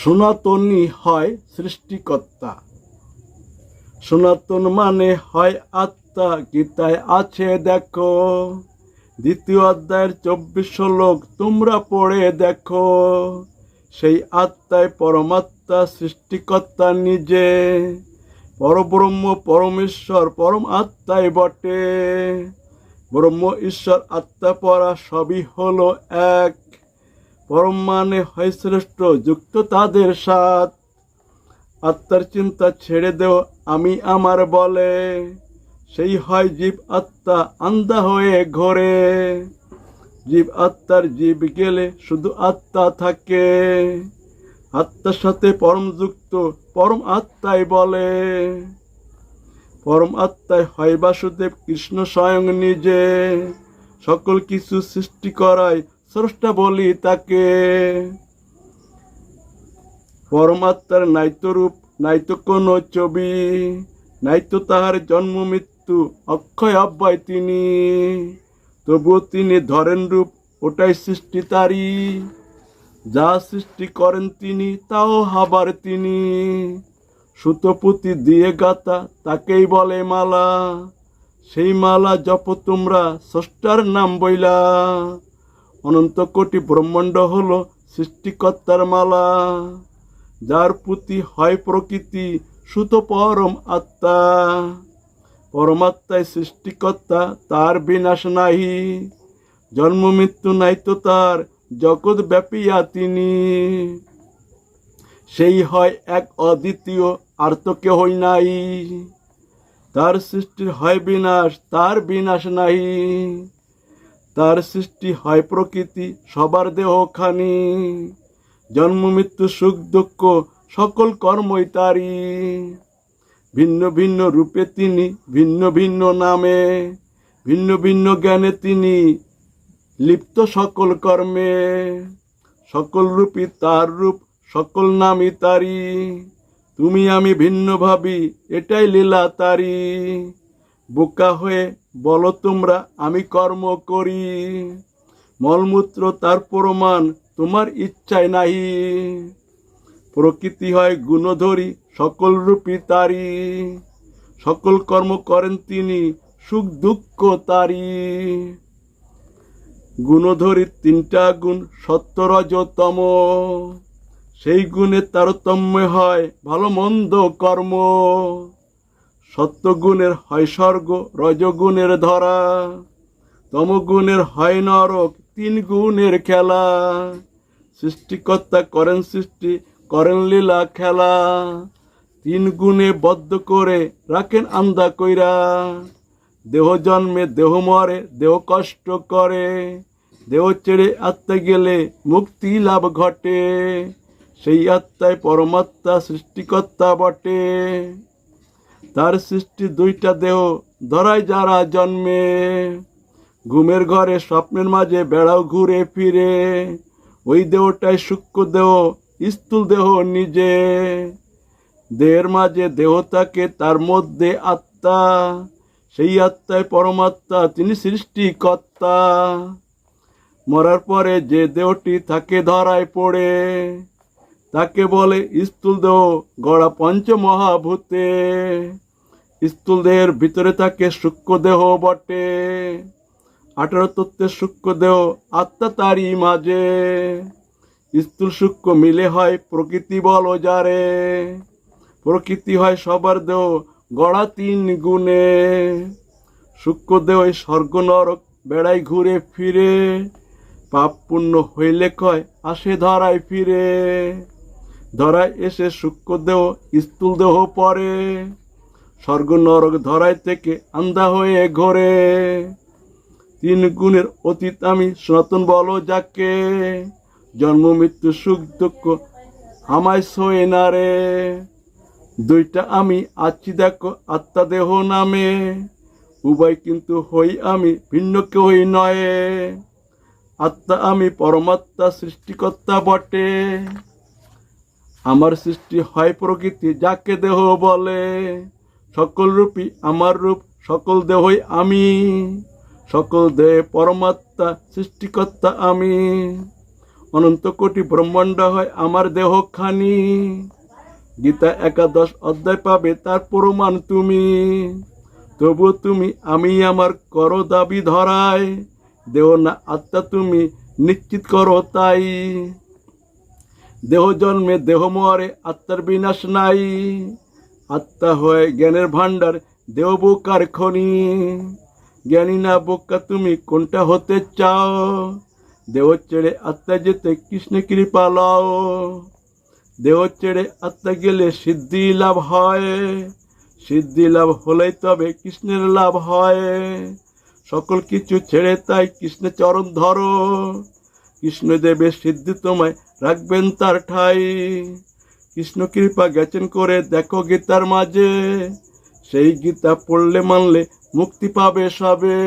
সনাতনী হয় সৃষ্টিকর্তা। সনাতন মানে হয় আত্মা গীতায় আছে দেখো। দ্বিতীয় অধ্যায়ের চব্বিশ শ্লোক, তোমরা পড়ে দেখো, সেই আত্মায় পরমাত্মা, সৃষ্টিকর্তা নিজে। পরব্রহ্ম, পরমেশ্বর, পরম আত্মায় বটে। ব্রহ্ম, ঈশ্বর, আত্মা, পরা সবই হলো এক। পরম মানে হয় শ্রেষ্ঠ, যুক্ত তাদের সাথ। আত্মার চিন্তা ছেড়ে দেও, আমি আমার বলে। সেই হয় জীব আত্মা আন্দা হয়ে ঘোরে। জীব আত্মার জীব গেলে শুধু আত্মা থাকে। আত্মার সাথে পরম যুক্ত, পরম আত্মাই বলে। পরম আত্মায় হয় বাসুদেব কৃষ্ণ স্বয়ং নিজে। সকল কিছু সৃষ্টি করায় স্রষ্টা বলি তাকে। পরমাত্মার নাইতো রূপ নাইতো কোনো ছবি, নাইতো তাহার জন্ম মৃত্যু, অক্ষয় অব্যয় তিনি। তবুও তিনি ধরেন রূপ, ওটাই সৃষ্টি তারি যা সৃষ্টি করেন তিনি, তাও হাবার তিনি। সুতপুতি দিয়ে গাতা তাকেই বলে মালা। সেই মালা জপ তোমরা, স্রষ্টার নাম বইলা। অনন্ত কোটি ব্রহ্মাণ্ড হলো সৃষ্টিকর্তার মালা, যার প্রতি হয় প্রকৃতি, সুত পরম আত্মা। পরমাত্মায় সৃষ্টিকর্তা, তার বিনাশ নাহি। জন্ম মৃত্যু নাই তো তার, জগৎ ব্যাপিয়া তিনি। সেই হয় এক অদ্বিতীয়, আর তো কেহই নাই। তার সৃষ্টির হয় বিনাশ, তার বিনাশ নাই তার সৃষ্টি হয় প্রকৃতি, সবার দেহখানি। জন্ম, মৃত্যু, সুখ, দুঃখ, সকল কর্মই তারি ভিন্ন ভিন্ন রূপে তিনি, ভিন্ন ভিন্ন নামে, ভিন্ন ভিন্ন জ্ঞানে তিনি লিপ্ত সকল কর্মে। সকল রূপই তার রূপ, সকল নামই তারি তুমি আমি ভিন্ন ভাবি, এটাই লীলা তারি বোকা হয়ে বলো তোমরা, আমি কর্ম করি। মলমূত্র তার প্রমাণ, তোমার ইচ্ছায় নাহি প্রকৃতি হয় গুণধরি, সকল রূপী তারি সকল কর্ম করেন তিনি, সুখ দুঃখ তারি গুণধরি তিনটা গুণ, সত্য রজ সেই গুণে তারতম্য হয় ভালো মন্দ কর্ম। সত্যগুণের হয় স্বর্গ, রজগুণের ধরা। তমগুণের হয় নরক তিন গুণের খেলা। সৃষ্টিকর্তা করেন সৃষ্টি, করেন লীলা, খেলা। তিন গুণে বদ্ধ করে রাখেন আন্দা কইরা। দেহ জন্মে দেহ মরে, দেহ কষ্ট করে। দেহ ছেড়ে আত্মা গেলে মুক্তি লাভ ঘটে। সেই আত্মায় পরমাত্মা সৃষ্টিকর্তা বটে। তার সৃষ্টি দুইটা দেহ, ধরায় যারা জন্মে। ঘুমের ঘরে স্বপ্নের মাঝে বেড়াও ঘুরে ফিরে। ওই দেহটাই সূক্ষ্ম দেহ, স্থূল দেহ নিজে। দেহের মাঝে দেহ থাকে, তার মধ্যে আত্মা। সেই আত্মায় পরমাত্মা, তিনি সৃষ্টিকর্তা। মরার পরে যে দেহটি থাকে, ধরায় পড়ে। তাকে বলে, স্থূল দেহ গড়া পঞ্চ মহাভূতে স্থূল দেহের ভিতরে থাকে সূক্ষ্ম দেহ বটে। আঠারো তত্ত্বের সূক্ষ্ম দেহ আত্মা তারই মাঝে। স্থূল সূক্ষ্ম মিলে হয় প্রকৃতি বল যারে। প্রকৃতি হয় সবার দেহ গড়া তিন গুণে। সূক্ষ্ম দেহ স্বর্গ নরক বেড়াই ঘুরে ফিরে। পাপ পুণ্য হইলে কয়, আসে ধরায় ফিরে। ধরায় এসে সূক্ষ্ম দেহ, স্থূল দেহ পরে। স্বর্গ নরক ধরায় থেকে আন্দা হয়ে ঘোরে। তিন গুণের অতীত আমি সনাতন বলো যাকে। জন্ম, মৃত্যু, সুখ, দুঃখ আমায় সয়ে না রে। দুইটা আমি আছি দেখো আত্মা দেহ নামে। উভয় কিন্তু হই আমি, ভিন্ন কেউই নয়। আত্মা আমি, পরমাত্মা সৃষ্টিকর্তা বটে। আমার সৃষ্টি হয় প্রকৃতি, যাকে দেহ বলে। সকল রূপী আমার রূপ, সকল দেহই আমি। সকল দেহে পরমাত্মা, সৃষ্টিকর্তা আমি। অনন্ত কোটি ব্রহ্মাণ্ড হয় আমার দেহখানি। গীতা একাদশ অধ্যায় পাবে, তার প্রমাণ তুমি। তবু তুমি, আমি আমার করো দাবি ধরায়। দেহ না আত্মা তুমি নিশ্চিত করো তাই। দেহ জন্মে দেহ মরে, আত্মার বিনাশ নাই। আত্মা হয় জ্ঞানের ভাণ্ডার, দেহ বোকার খনি। জ্ঞানী না বোকা, তুমি কোনটা হতে চাও? দেহ ছেড়ে আত্মা যেতে কৃষ্ণ কৃপা লও। দেহ ছেড়ে আত্মা গেলে সিদ্ধি লাভ হয়। সিদ্ধি লাভ হলেই তবে কৃষ্ণের লাভ হয়। সকল কিছু ছেড়ে তাই কৃষ্ণের চরণ ধরো। কৃষ্ণদেবের সিদ্ধি তোমায় রাখবেন তার ঠাই। কৃষ্ণ কৃপা গেছেন করে দেখো গীতার মাঝে। সেই গীতা পড়লে মানলে মুক্তি পাবে সবে।